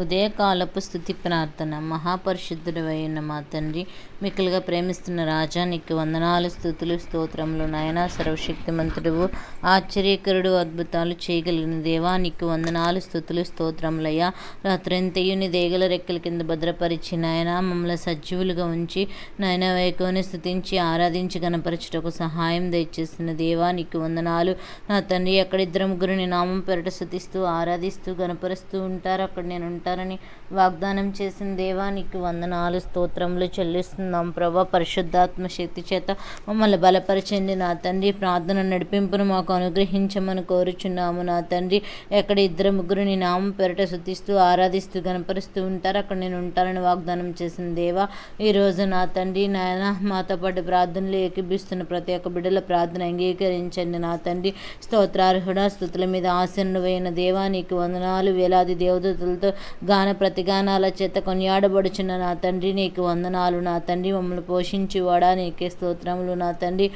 ఉదయకాలపు స్థుతి ప్రార్థన. మహాపరిశుద్ధుడవైన మా తండ్రి మిక్కులుగా ప్రేమిస్తున్న రాజా నీకు వందనాలు స్థుతులు స్తోత్రములు నాయన. సర్వశక్తిమంతుడువు ఆశ్చర్యకరుడు అద్భుతాలు చేయగలిగిన దేవా నీకు వందనాలు స్థుతులు స్తోత్రములయ్యా. రాత్రింతయుని దేగల రెక్కల కింద భద్రపరిచి నాయన మమ్మల్ని సజీవులుగా ఉంచి నాయన వైకోని స్థుతించి ఆరాధించి గణపరచుటకు సహాయం దయచేస్తున్న దేవా నీకు వందనాలు. నా తండ్రి అక్కడ ఇద్దరు ముగ్గురిని నామం పెరట స్థుతిస్తూ ఆరాధిస్తూ గణపరుస్తూ ఉంటారు. అక్కడ నేను ఉంటారని వాగ్దానం చేసిన దేవా నీకు వందనాలు స్తోత్రములు చెల్లిస్తున్నాం. ప్రభా పరిశుద్ధాత్మ శక్తి చేత మమ్మల్ని బలపరచండి నా తండ్రి. ప్రార్థన నడిపింపును మాకు అనుగ్రహించమని కోరుచున్నాము నా తండ్రి. ఎక్కడ ఇద్దరు ముగ్గురు నీ నామం పెరట శుద్ధిస్తూ ఆరాధిస్తూ గణపరుస్తూ ఉంటారు అక్కడ నేను ఉంటానని వాగ్దానం చేసిన దేవా ఈరోజు నా తండ్రి నాయన మాతో పాటు ప్రార్థనలు ఏకీభిస్తున్న ప్రతి ఒక్క బిడ్డల ప్రార్థన అంగీకరించండి నా తండ్రి. స్తోత్రార్హుడ స్థుతుల మీద ఆసనుడైన దేవా నీకు వందనాలు. వేలాది దేవదూతలతో గాన ప్రతిగానాల చేత కొనియాడబడుచున్న నా తండ్రి నీకు వందనాలు. నా తండ్రి మమ్మల్ని పోషించువాడా? నీకే స్తోత్రములు. నా తండ్రి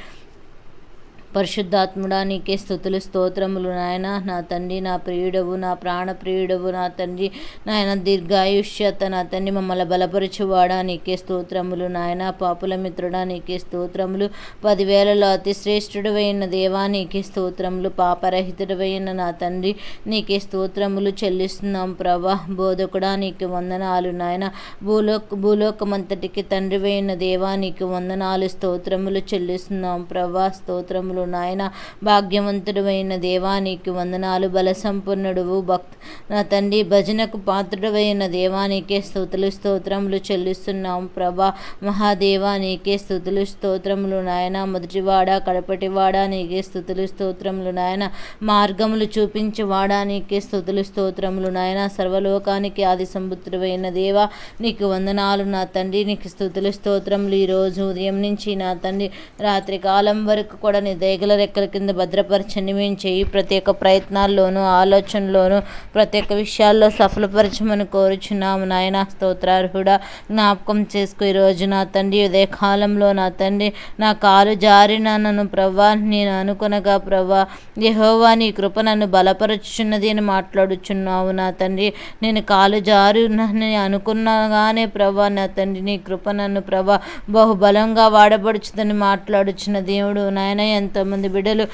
పరిశుద్ధాత్ముడా నీకే స్థుతులు స్తోత్రములు నాయన. నా తండ్రి నా ప్రియుడవు నా ప్రాణ ప్రియుడవు నా తండ్రి నాయన దీర్ఘాయుష్యత నా తండ్రి మమ్మల్ని బలపరచువాడా. నీకే స్తోత్రములు నాయన. పాపుల మిత్రుడా నీకే స్తోత్రములు. పదివేలలో అతి శ్రేష్ఠుడవైన దేవా నీకే స్తోత్రములు. పాపరహితుడవైన నా తండ్రి నీకే స్తోత్రములు చెల్లిస్తున్నాం ప్రభా. బోధకుడా నీకు వందనాలు నాయన. భూలోక భూలోకమంతటికి తండ్రివైన దేవా నీకు వందనాలు స్తోత్రములు చెల్లిస్తున్నాం ప్రభా. స్తోత్రములు నాయన. భాగ్యవంతుడు దేవానికి వందనాలు. బల సంపన్నుడువు భక్త. నా తండ్రి భజనకు పాత్రుడవైన దేవానికే స్థుతులు స్తోత్రములు చెల్లిస్తున్నాం ప్రభా. మహాదేవా నీకే స్థుతులు స్తోత్రములు నాయన. మొదటివాడ కడపటివాడ నీకే స్థుతులు స్తోత్రములు నాయన. మార్గములు చూపించేవాడా నీకే స్థుతులు స్తోత్రములు నాయన. సర్వలోకానికి ఆది సంబుద్ధుడైన దేవా నీకు వందనాలు. నా తండ్రి నీకు స్థుతులు స్తోత్రములు. ఈరోజు ఉదయం నుంచి నా తండ్రి రాత్రి కాలం వరకు కూడా నీ రేగుల రెక్కల కింద భద్రపరచండి. మేము చేయి ప్రతి ఒక్క ప్రయత్నాల్లోనూ ఆలోచనలోనూ ప్రతి ఒక్క విషయాల్లో సఫలపరచమని కోరుచున్నాము. నాయన స్తోత్రార్హుడా జ్ఞాపకం చేసుకో ఈరోజు నా తండ్రి. ఉదయ కాలంలో నా తండ్రి నా కాలు జారిన నన్ను ప్రభా నేను అనుకునగా ప్రభా యహోవా నీ కృప నన్ను బలపరుచున్నది అని మాట్లాడుచున్నావు నా తండ్రి. నేను కాలు జారిన అనుకున్నగానే ప్రభా నా తండ్రి నీ కృప నన్ను ప్రభా బహుబలంగా వాడబడుచుదని మాట్లాడుచున్న దేవుడు. నాయన కొంతమంది బిడ్డలు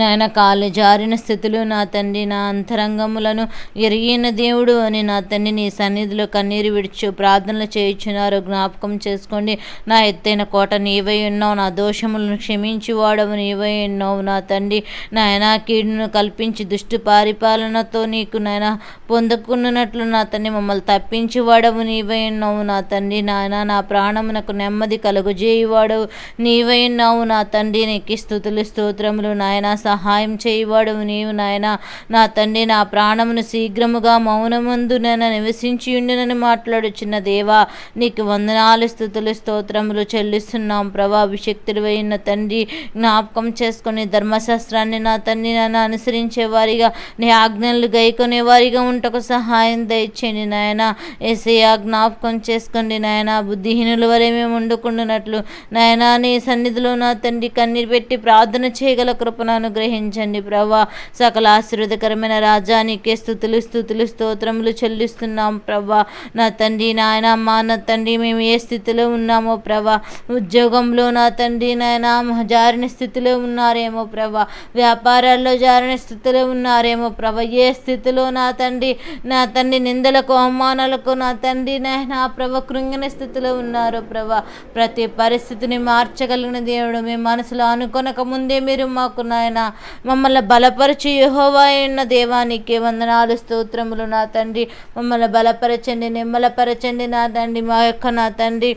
నాయన కాలు జారిన స్థితిలో నా తండ్రి నా అంతరంగములను ఎరిగిన దేవుడు అని నా తండ్రి నీ సన్నిధిలో కన్నీరు విడిచు ప్రార్థనలు చేయించున్నారు. జ్ఞాపకం చేసుకోండి నా ఎత్తైన కోట నీవై ఉన్నావు నా దోషములను క్షమించి వాడవు నీవై ఉన్నావు నా తండ్రి. నాయన కీడును కల్పించి దుష్టు పరిపాలనతో నీకు నాయన పొందుకున్నట్లు నా తండ్రి మమ్మల్ని తప్పించి వాడవు నీవై ఉన్నావు నా తండ్రి. నాయన నా ప్రాణమునకు నెమ్మది కలుగుజేయువాడవు నీవై ఉన్నావు నా తండ్రి. నీకు స్థుతులు స్తోత్రములు నాయన సహాయం చేయవాడు నీవు నాయన. నా తండ్రి నా ప్రాణమును శీఘ్రముగా మౌనమందు నేను నివసించి ఉండినని మాట్లాడుచున్న దేవా నీకు వందనాలు స్థుతులు స్తోత్రములు చెల్లిస్తున్నాం. ప్రభా అభిషక్తుడైన తండ్రి జ్ఞాపకం చేసుకొని ధర్మశాస్త్రాన్ని నా తండ్రి నన్ను అనుసరించే వారిగా నీ ఆజ్ఞలు గైకొనే వారిగా ఉంటకు సహాయం దయచేయండి నాయన. ఏసయ్య జ్ఞాపకం చేసుకోండి నాయన. బుద్ధిహీనుల వరే మేము వండుకుంటున్నట్లు నాయన నీ సన్నిధిలో నా తండ్రి కన్నీరు పెట్టి ప్రార్థన చేయగల కృపణను అనుగ్రహించండి ప్రభా. సకల ఆశీర్వదకరమైన రాజానికే స్థుతులు స్థుతులు స్తోత్రములు చెల్లిస్తున్నాం ప్రభా. నా తండ్రి నాయన మా నా తండ్రి మేము ఏ స్థితిలో ఉన్నామో ప్రభా. ఉద్యోగంలో నా తండ్రి నాయన జారిన స్థితిలో ఉన్నారేమో ప్రభా. వ్యాపారాల్లో జారిన స్థితిలో ఉన్నారేమో ప్రభా. ఏ స్థితిలో నా తండ్రి నా తండ్రి నిందలకు అవమానాలకు నా తండ్రి నాయన ప్రభ కృంగిన స్థితిలో ఉన్నారు ప్రభా. ప్రతి పరిస్థితిని మార్చగలిగిన దేవుడు మీ మనసులో అనుకొనక ముందే మీరు మాకు నాయన మమ్మల్ని బలపరిచి యహోవా ఉన్న దేవానికి వందనాలు స్తోత్రములు నా తండ్రి. మమ్మల్ని బలపరచండి నిమ్మలపరచండి నా తండ్రి మా యొక్క నా తండ్రి.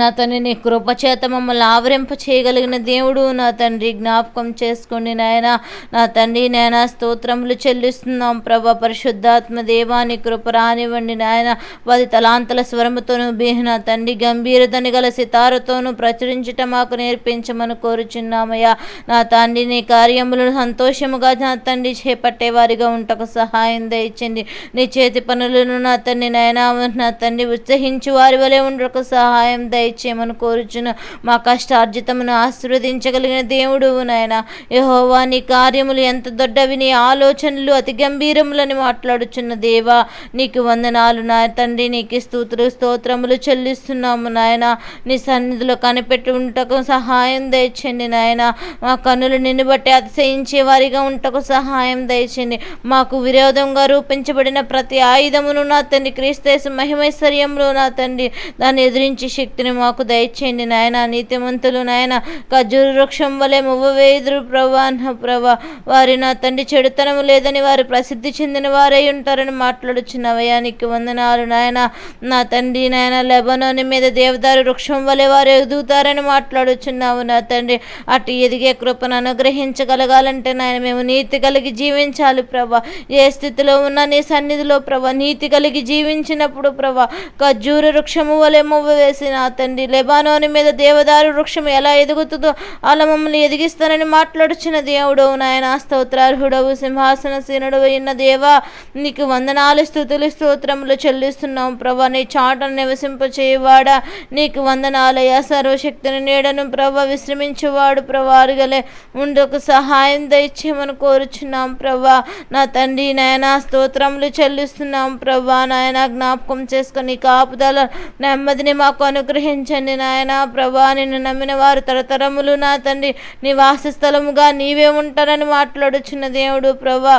నా తండ్రి నీ కృపచేత మమ్మల్ని ఆవరింప చేయగలిగిన దేవుడు నా తండ్రి జ్ఞాపకం చేసుకోండి నాయన. నా తండ్రి నాయన స్తోత్రములు చెల్లిస్తున్నాం. ప్రభ పరిశుద్ధాత్మ దేవాని కృప రానివ్వండి నాయన. పది తలాంతల స్వరముతోను బీహ నా తండ్రి గంభీరతని గల సితారతోనూ ప్రచురించట మాకు నేర్పించమని కోరుచున్నామయ్యా. నా తండ్రి నీ కార్యములను సంతోషముగా నా తండ్రి చేపట్టేవారిగా ఉంటకు సహాయం దయచండి. నీ చేతి పనులను నా తండ్రి నాయన నా తండ్రి ఉత్సహించి వారి వలె ఉండకు సహాయం దయ దయచేయమని కోరుచున్న మా కష్టార్జితమును ఆశీర్వదించగలిగిన దేవుడు నాయన. యహోవా నీ కార్యములు ఎంత దొడ్డవి నీ ఆలోచనలు అతి గంభీరములని మాట్లాడుచున్న దేవా. నీకు వందనాలు నా తండ్రి నీకు స్తోత్ర స్తోత్రములు చెల్లిస్తున్నాము నాయన. నీ సన్నిధిలో కనిపెట్టి ఉంటకు సహాయం దయచండి నాయన. మా కన్నులు నిన్ను బట్టి అతిశయించే వారిగా ఉంటకు సహాయం దయచండి మాకు విరోధంగా రూపించబడిన ప్రతి ఆయుధమును నా తండ్రి క్రీస్తేశ మహిమైశ్వర్యంలో నా తండ్రి. దాన్ని ఎదిరించి శక్తిని మాకు దయచేయండి నాయన నీతిమంతులు నాయన. ఖర్జూర వృక్షం వలె మువ్వవేదురు ప్రభా ప్రభా. వారి నా తండ్రి చెడుతనము లేదని వారు ప్రసిద్ధి చెందిన వారై ఉంటారని మాట్లాడుచున్న వయానికి వందనాలు నాయన. నా తండ్రి నాయన లెబనోని మీద దేవదారు వృక్షం వలె వారు ఎదుగుతారని మాట్లాడుచున్నావు నా తండ్రి. అటు ఎదిగే కృపను అనుగ్రహించగలగాలంటే నాయన మేము నీతి కలిగి జీవించాలి ప్రభా. ఏ స్థితిలో ఉన్న నీ సన్నిధిలో ప్రభా నీతి కలిగి జీవించినప్పుడు ప్రభా ఖర్జూర వృక్షము వలె మువ్వ వేసి నా తండ్రి లెబానోని మీద దేవదారు వృక్షం ఎలా ఎదుగుతుందో అలా మమ్మల్ని ఎదిగిస్తానని మాట్లాడుచున్న దేవుడు నాయన. స్తోత్రార్హుడవు సింహాసన సీనుడు అయిన దేవా నీకు వందనాలు స్థుతులు స్తోత్రములు చెల్లిస్తున్నాం ప్రభా. నీ చాటను నివసింపచేయవాడా నీకు వందనాలయ సర్వశక్తిని నీడను ప్రభా విశ్రమించేవాడు ప్రభా. అరుగలే ఉండకు సహాయం దయచేయమని కోరుచున్నాం ప్రభా. నా తండ్రి నాయన స్తోత్రములు చెల్లిస్తున్నాం ప్రభా. నాయన జ్ఞాపకం చేసుకొని కాపుదల నెమ్మదిని మాకు అనుగ్రహం అనుగ్రహించండి నాయన. ప్రభా నిన్ను నమ్మిన వారు తరతరములు నా తండ్రి. నివాస స్థలముగా నీవే ఉంటారని మాట్లాడుచున్న దేవుడు ప్రభా.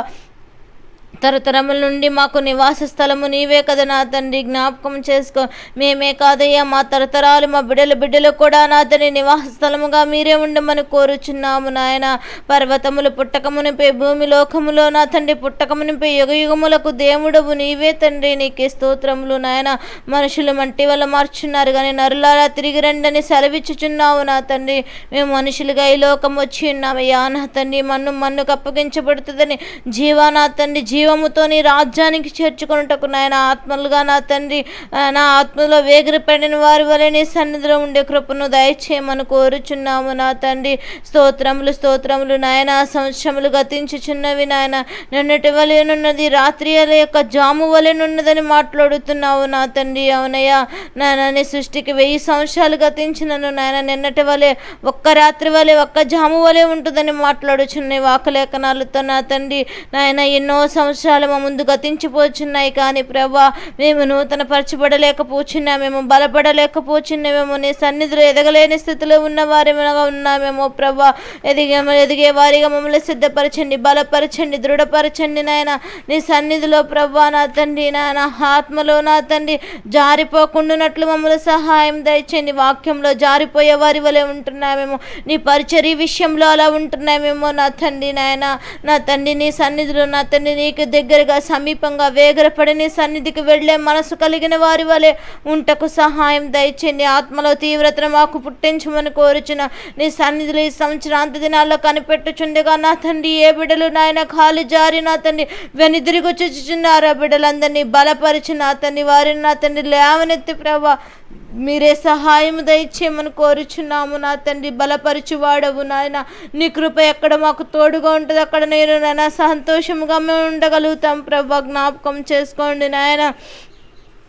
తరతరముల నుండి మాకు నివాస స్థలము నీవే కదా నా తండ్రి. జ్ఞాపకం చేసుకో. మేమే కాదయ్యా మా తరతరాలు మా బిడ్డల బిడ్డలు కూడా నా తండ్రి నివాస స్థలముగా మీరే ఉండమని కోరుచున్నాము నాయన. పర్వతములు పుట్టకమునిపై భూమి లోకములో నా తండ్రి పుట్టకమునిపై యుగ యుగములకు దేవుడవు నీవే తండ్రి. నీకే స్తోత్రములు నాయన. మనుషులు మంటి వల్ల మార్చున్నారు కానీ నరులారా తిరిగి రండని సెలవిచ్చుచున్నావు నా తండ్రి. మేము మనుషులుగా ఈ లోకం వచ్చి ఉన్నామయ్యా. నా తండ్రి మన్ను మన్నుకు అప్పగించబడుతుందని జీవా నా తండ్రి. జీవముతో నీ రాజ్యానికి చేర్చుకున్నటకు నాయన ఆత్మలుగా నా తండ్రి నా ఆత్మలో వేగిరపడిన వారి వలె నీ సన్నిధిలో ఉండే కృపను దయచేయమని కోరుచున్నాము నా తండ్రి. స్తోత్రములు స్తోత్రములు నాయన సంవత్సరములు గతించుచున్నవి నాయన. నిన్నటి వలెనున్నది రాత్రి యొక్క జాము వలెనున్నదని మాట్లాడుతున్నావు నా తండ్రి. అవునయ్యా నాయన నీ సృష్టికి వెయ్యి సంవత్సరాలు గతించినను నాయన. నిన్నటి వలె ఒక్క రాత్రి వలె ఒక్క జాము వలె ఉంటుందని మాట్లాడుచున్నాయి వాకలేఖనాలతో నా తండ్రి. నాయన ఎన్నో సంవత్సరాలు మా ముందు గతించిపోచున్నాయి కానీ ప్రభా మేము నూతన పరచబడలేకపోచున్నామేమో బలపడలేకపోచున్నామేమో నీ సన్నిధిలో ఎదగలేని స్థితిలో ఉన్న ఉన్నామేమో ప్రభా ఎదిగే ఎదిగే వారిగా మమ్మల్ని సిద్ధపరచండి బలపరచండి దృఢపరచండి నాయన. నీ సన్నిధిలో ప్రభా నా తండ్రి నాయన ఆత్మలో నా తండ్రి జారిపోకుండానట్లు మమ్మల్ని సహాయం దయచండి వాక్యంలో జారిపోయే వారి వలె ఉంటున్నామేమో నీ పరిచర్య విషయంలో అలా ఉంటున్నామేమో నా తండ్రి నాయన. నా తండ్రి నీ సన్నిధిలో నా తండ్రి నీకు దగ్గరగా సమీపంగా వేగరపడి సన్నిధికి వెళ్ళే మనసు కలిగిన వారి వలె ఉంటకు సహాయం దయచేయండి. ఆత్మలో తీవ్రతను మాకు పుట్టించమని కోరుచున్న నీ సన్నిధిలో ఈ సంవత్సరాంత దినాల్లో కనిపెట్టుచుండగా నా తండ్రి ఏ బిడ్డలు నాయన కాలు జారి నా తండ్రి వెనుదిరిగి వచ్చుచున్నారు ఆ బిడ్డలందరినీ బలపరిచి నా తండ్రి వారిని నా తండ్రి లేవనెత్తి ప్రభా మీరే సహాయం దయచేయమని కోరుచున్నాము నా తండ్రి. బలపరచువాడవు నాయన. నీ కృప ఎక్కడ మాకు తోడుగా ఉంటుంది అక్కడ నేను నాయన సంతోషంగా మేము ఉండగలుగుతాం. ప్రభా జ్ఞాపకం చేసుకోండి నాయన.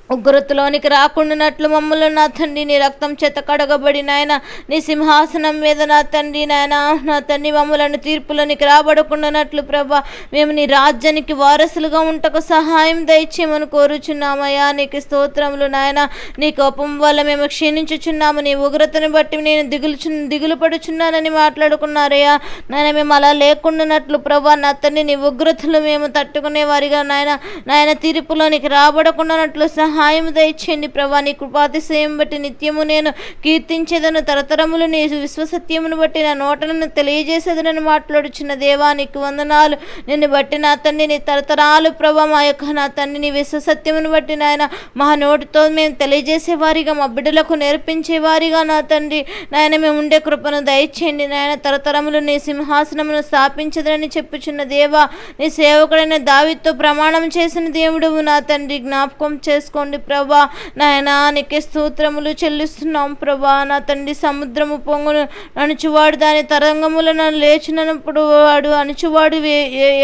ఉగ్రతలోనికి రాకుండానట్లు మమ్మల్ని నా తండ్రి నీ రక్తం చేత కడగబడి నాయన నీ సింహాసనం మీద నా తండ్రి నాయన నా తండ్రి మమ్మలను తీర్పులోనికి రాబడకుండానట్లు ప్రభా మేము నీ రాజ్యానికి వారసులుగా ఉంటకు సహాయం దయచేయమని కోరుచున్నామయ్యా. నీకు స్తోత్రములు నాయన నీ కోపం వల్ల మేము క్షీణించుచున్నాము. నీ ఉగ్రతను బట్టి నేను దిగులు దిగులు పడుచున్నానని మాట్లాడుకున్నారయ్యా. నాయన మేము అలా లేకుండానట్లు ప్రభా నా తండ్రి నీ ఉగ్రతలు మేము తట్టుకునే వారిగా నాయన నాయన తీర్పులోనికి రాబడకుండానట్లు సహాయం దయచేయండి ప్రభా. నీ కృపాతిశయం బట్టి నిత్యము నేను కీర్తించేదను తరతరములు నీ విశ్వసత్యమును బట్టి నా నోటలను తెలియజేసేదనని మాట్లాడుచున్న దేవా నీకు వందనాలు. నిన్ను బట్టి నా తండ్రి నీ తరతరాలు ప్రభా మా యొక్క నా తండ్రి నీ విశ్వసత్యమును బట్టి నాయన మా నోటితో మేము తెలియజేసే వారిగా మా బిడ్డలకు నేర్పించేవారిగా నా తండ్రి. నాయన మేము ఉండే కృపను దయచేయండి నాయన. తరతరములు నీ సింహాసనమును స్థాపించదని చెప్పుచున్న దేవా నీ సేవకుడైన దావితో ప్రమాణం చేసిన దేవుడు నా తండ్రి. జ్ఞాపకం చేసుకోండి. చేసుకోండి ప్రభా. నాయన నీకే స్తోత్రములు చెల్లిస్తున్నాం ప్రభా. నా తండ్రి సముద్రము పొంగును అణుచువాడు దాని తరంగములను లేచినప్పుడు వాడు అణుచువాడు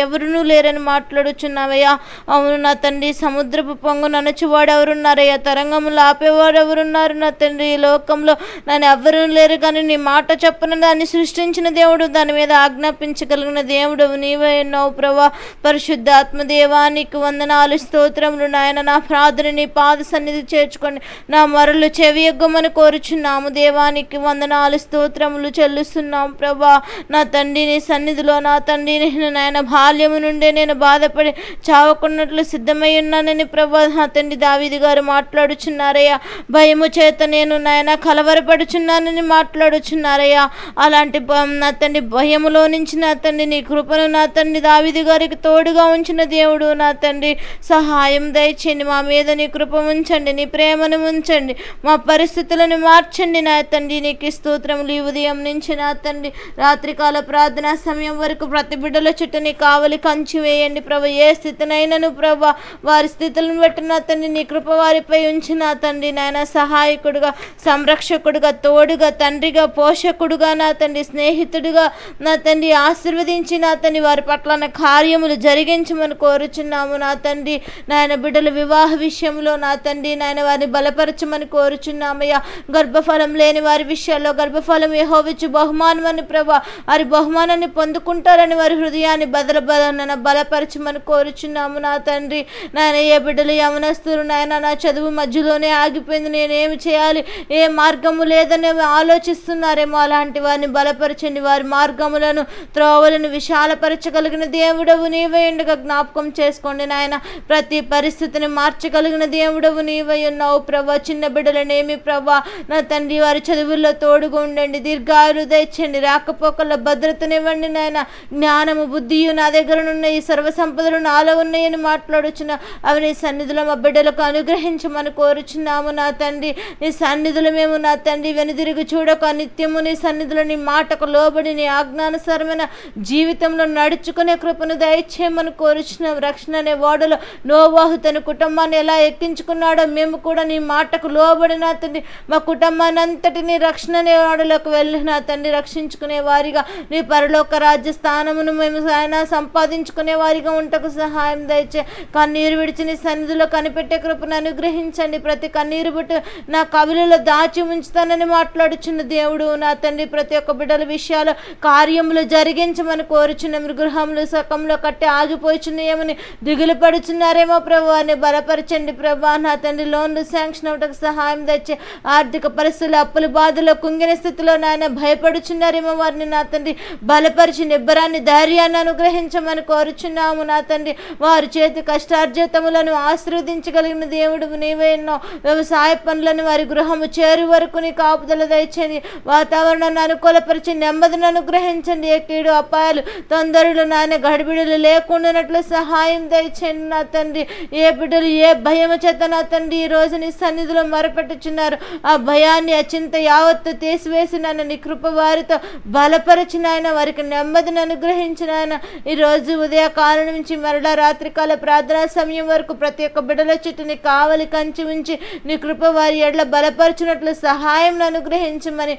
ఎవరునూ లేరని మాట్లాడుచున్నావయ్యా. అవును నా తండ్రి సముద్రపు పొంగును అణుచువాడు ఎవరున్నారయ్యా? తరంగములు ఆపేవాడు ఎవరున్నారు? నా తండ్రి ఈ లోకంలో నన్ను ఎవరూ లేరు కానీ నీ మాట చప్పున దాన్ని సృష్టించిన దేవుడు దాని మీద ఆజ్ఞాపించగలిగిన దేవుడు నీవే ఉన్నావు ప్రభా. పరిశుద్ధాత్మ దేవానికి వందనాలు స్తోత్రములు. నాయన నా ప్రార్థనని పాద సన్నిధి చేర్చుకొని నా మరలు చెవియగ్గమని కోరుచున్నాము. దేవానికి వందనాలు స్తోత్రములు చెల్లిస్తున్నాం ప్రభా. నా తండ్రిని సన్నిధిలో నా తండ్రిని నాయన బాల్యము నుండే నేను బాధపడి చావకున్నట్లు సిద్ధమై ఉన్నానని ప్రభా. నా తండ్రి దావిది గారు మాట్లాడుచున్నారయ్యా. భయము చేత నేను నాయన కలవరపడుచున్నానని మాట్లాడుచున్నారయ్యా. అలాంటి నా తండ్రి భయములో నుంచి నా తండ్రి నీ కృపను నా తండ్రి దావిది గారికి తోడుగా ఉంచిన దేవుడు నా తండ్రి. సహాయం దయచేయండి మా మీద నీ కృప ఉంచండి నీ ప్రేమను ఉంచండి మా పరిస్థితులను మార్చండి నా తండ్రి నీకు స్తోత్రములు ఈ ఉదయం నుంచి నా తండ్రి. రాత్రికాల ప్రార్థనా సమయం వరకు ప్రతి బిడ్డల చుట్టూ నీ కావలి కంచి వేయండి ప్రభు. ఏ స్థితినైనను ప్రభు వారి స్థితులను బట్టి నా తండ్రి నీ కృప వారిపై ఉంచి నా తండ్రి నాయన సహాయకుడుగా సంరక్షకుడుగా తోడుగా తండ్రిగా పోషకుడుగా నా తండ్రి స్నేహితుడుగా నా తండ్రి ఆశీర్వదించి నా తండ్రి వారి పట్ల కార్యములు జరిగించమని కోరుచున్నాము నా తండ్రి. నాయన బిడ్డల వివాహ విషయంలో నా తండ్రి నాయన వారిని బలపరచమని కోరుచున్నామయ్యా. గర్భఫలం లేని వారి విషయాల్లో గర్భఫలం యెహోవిచ్చు బహుమానం అని ప్రభా. వారి బహుమానాన్ని పొందుకుంటారని వారి హృదయాన్ని బదల బలన బలపరచమని కోరుచున్నాము నా తండ్రి. నాయన ఏ బిడ్డలు యమనస్తులు నాయన నా చదువు మధ్యలోనే ఆగిపోయింది. నేనేమి చేయాలి? ఏ మార్గము లేదని ఆలోచిస్తున్నారేమో? అలాంటి వారిని బలపరచండి. వారి మార్గములను త్రోవలను విశాలపరచగలిగిన దేవుడవు. నీవై ఉండగా జ్ఞాపకం చేసుకోండి నాయన. ప్రతి పరిస్థితిని మార్చగలిగిన దేవుడవు నీవై ఉన్నావు ప్రభా. చిన్న బిడ్డలనేమి ప్రభా. నా తండ్రి వారి చదువుల్లో తోడుగా ఉండండి. దీర్ఘాయులు తెచ్చండి రాకపోకల భద్రతనివ్వండి నాయన. జ్ఞానము బుద్ధియు నా దగ్గర ఉన్న ఈ సర్వ సంపదలు నాలో ఉన్నాయని మాట్లాడుచున్న అవి నీ సన్నిధిలో మా బిడ్డలకు అనుగ్రహించమని కోరుచున్నాము నా తండ్రి. నీ సన్నిధులు మేము నా తండ్రి వెనుదిరిగి చూడక నిత్యము నీ సన్నిధిలో నీ మాటకు లోబడి నీ ఆజ్ఞానుసారమైన జీవితంలో నడుచుకునే కృపను దయచేయమని కోరుచున్నాం రక్షణ అనే వాడలో నోవాహు తన కుటుంబాన్ని ఎలా ఎక్కించుకున్నాడో మేము కూడా నీ మాటకు లోబడి నా తండ్రి మా కుటుంబాన్ని అంతటిని రక్షణ అనే వెళ్ళిన వెళ్ళి నా తండ్రి రక్షించుకునే వారిగా నీ పరలోక రాజ్య స్థానమును మేము ఆయన సంపాదించుకునే వారిగా ఉంటకు సహాయం దయచే కన్నీరు విడిచి నీ సన్నిధిలో కనిపెట్టే కృపను అనుగ్రహించండి. ప్రతి కన్నీరు బుట్టు నా కవిలలో దాచి ఉంచుతానని మాట్లాడుచున్న దేవుడు నా తండ్రి ప్రతి ఒక్క బిడ్డల విషయాలు కార్యములు జరిగించమని కోరుచున్న గృహములు సకంలో కట్టి ఆగిపోచున్నాయేమని దిగులు పడుచున్నారేమో ప్రభు అని బలపరచండి ప్రభు. నా తండ్రి లోన్లు శాంక్షన్ అవటకు సహాయం తెచ్చి ఆర్థిక పరిస్థితులు అప్పుల బాధలో కుంగిన స్థితిలో నాయన భయపడుచున్నారేమో వారిని నా తండ్రి. బలపరిచి నిబ్బరాన్ని ధైర్యాన్ని అనుగ్రహించమని కోరుచున్నాము నా తండ్రి. వారి చేతి కష్టార్జితములను ఆశీర్వదించగలిగిన దేవుడు నీవే ఎన్నో వ్యవసాయ పనులను వారి గృహము చేరు వరకు నీ కాపుదల దయచండి వాతావరణాన్ని అనుకూలపరిచి నెమ్మదిని అనుగ్రహించండి. ఏ కీడు అపాయాలు తొందరలు నాయన గడిబిడులు లేకుండానట్లు సహాయం దయచేయండి నా తండ్రి. ఏ బిడ్డలు ఏ భయము చేత నా తండ్రి ఈ రోజు నీ సన్నిధిలో మొరపెట్టుచున్నారు. ఆ భయాన్ని అచింత యావత్తు తీసివేసి నన్ను నీ కృప వారితో బలపరిచిన ఆయన వారికి నెమ్మదిని అనుగ్రహించిన ఆయన ఈరోజు ఉదయకాలం నుంచి మరలా రాత్రికాల ప్రార్థనా సమయం వరకు ప్రతి ఒక్క బిడ్డల చుట్టూ నీ కావలి కంచి ఉంచి నీ కృప వారి ఎడ్ల బలపరిచినట్లు సహాయం అనుగ్రహించమని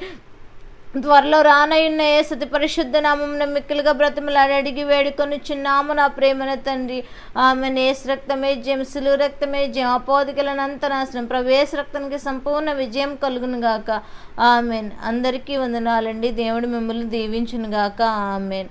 త్వరలో రానయున్న ఏ సతి పరిశుద్ధ నామం మిక్కిలుగా బ్రతిమలాడి అడిగి వేడుకొని చిన్నాము నా ప్రేమన తండ్రి. ఆమె నేస్ రక్తమే జయం సిలువ రక్తమే జయం అపోధికలనంత నాశనం ప్రవేశ రక్తానికి సంపూర్ణ విజయం కలుగును గాక. ఆమెన్. అందరికీ వందనాలండి. దేవుడు మిమ్మల్ని దీవించును గాక. ఆమెన్.